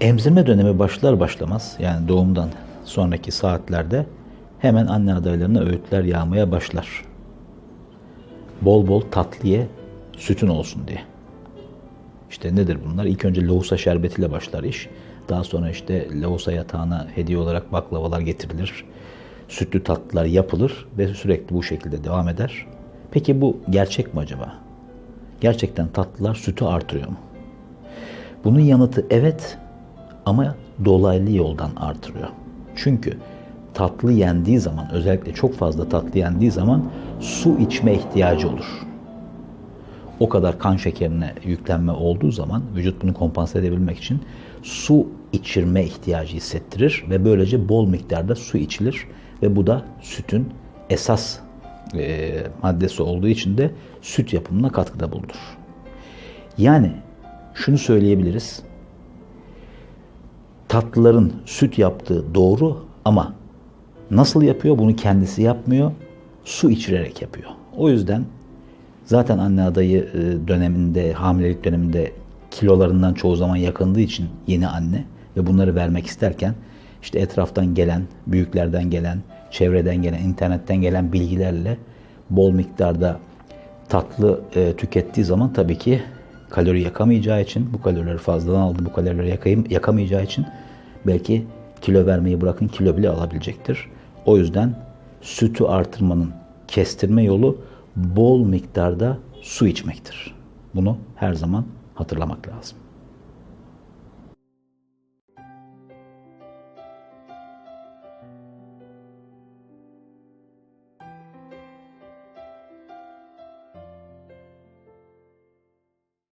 Emzirme dönemi başlar başlamaz yani doğumdan sonraki saatlerde hemen anne adaylarına öğütler yağmaya başlar. Bol bol tatlıya sütün olsun diye. İşte nedir bunlar? İlk önce lohusa şerbetiyle başlar iş. Daha sonra işte lohusa yatağına hediye olarak baklavalar getirilir. Sütlü tatlılar yapılır ve sürekli bu şekilde devam eder. Peki bu gerçek mi acaba? Gerçekten tatlılar sütü artırıyor mu? Bunun yanıtı evet ama dolaylı yoldan artırıyor. Çünkü tatlı yendiği zaman özellikle çok fazla tatlı yendiği zaman su içme ihtiyacı olur. O kadar kan şekerine yüklenme olduğu zaman vücut bunu kompanse edebilmek için su içirme ihtiyacı hissettirir ve böylece bol miktarda su içilir ve bu da sütün esas e, maddesi olduğu için de süt yapımına katkıda bulunur. Yani şunu söyleyebiliriz. Tatlıların süt yaptığı doğru ama nasıl yapıyor? Bunu kendisi yapmıyor. Su içirerek yapıyor. O yüzden zaten anne adayı e, döneminde, hamilelik döneminde kilolarından çoğu zaman yakındığı için yeni anne ve bunları vermek isterken işte etraftan gelen, büyüklerden gelen, çevreden gelen, internetten gelen bilgilerle bol miktarda tatlı e, tükettiği zaman tabii ki kalori yakamayacağı için, bu kalorileri fazladan aldı, bu kalorileri yakayım, yakamayacağı için belki kilo vermeyi bırakın kilo bile alabilecektir. O yüzden sütü artırmanın kestirme yolu bol miktarda su içmektir. Bunu her zaman hatırlamak lazım.